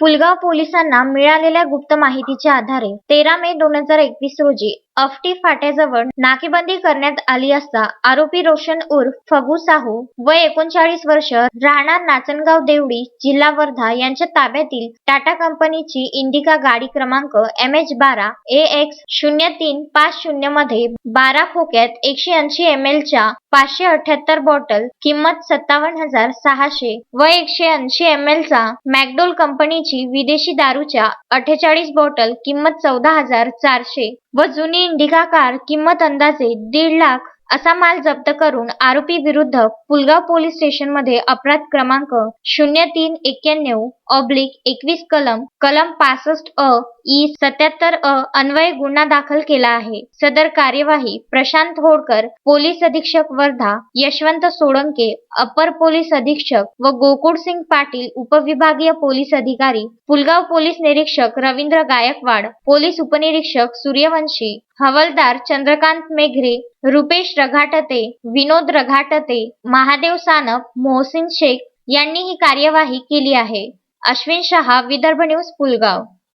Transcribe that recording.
पुलगाव पोलिसांना मिळालेल्या गुप्त माहितीच्या आधारे तेरा मे दोन हजार एकवीस रोजी अफटी फाट्याजवळ नाकेबंदी करण्यात आली असता आरोपी रोशन उर्फ फगू साहू वय एकोणचाळीस वर्ष राहणार नाचनगाव देवडी जिल्हा वर्धा यांच्या ताब्यातील टाटा कंपनीची इंडिका गाडी क्रमांक एम एच बारा ए एक्स शून्य तीन पाच शून्यमध्ये बारा खोक्यात एकशे ऐंशी एम एल च्या पाचशे अठ्याहत्तर बॉटल किंमत सत्तावन्न हजार सहाशे व एकशे ऐंशी एम एल चा मॅकडोल कंपनीची विदेशी दारूच्या अठ्ठेचाळीस बॉटल किंमत चौदा हजार चारशे व जुनी इंडिका कार किंमत अंदाजे दीड लाख असा माल जप्त करून आरोपी विरुद्ध पुलगाव पोलीस स्टेशनमध्ये अपराध क्रमांक शून्य तीन एक्क्याण्णव ऑब्लिक एकवीस कलम कलम पासष्ट अ ई सत्याहत्तर अ अन्वये गुन्हा दाखल केला आहे. सदर कार्यवाही प्रशांत होडकर पोलीस अधीक्षक वर्धा यशवंत सोळंके अपर पोलीस अधीक्षक व गोकुळ सिंग पाटील उपविभागीय पोलीस अधिकारी पुलगाव पोलीस निरीक्षक रवींद्र गायकवाड पोलीस उपनिरीक्षक सूर्यवंशी हवालदार चंद्रकांत मेघरे रुपेश रघाटते विनोद रघाटते महादेव सानप मोहसिन शेख यांनी ही कार्यवाही केली आहे. अश्विन शहा विदर्भ न्यूज पुलगाव.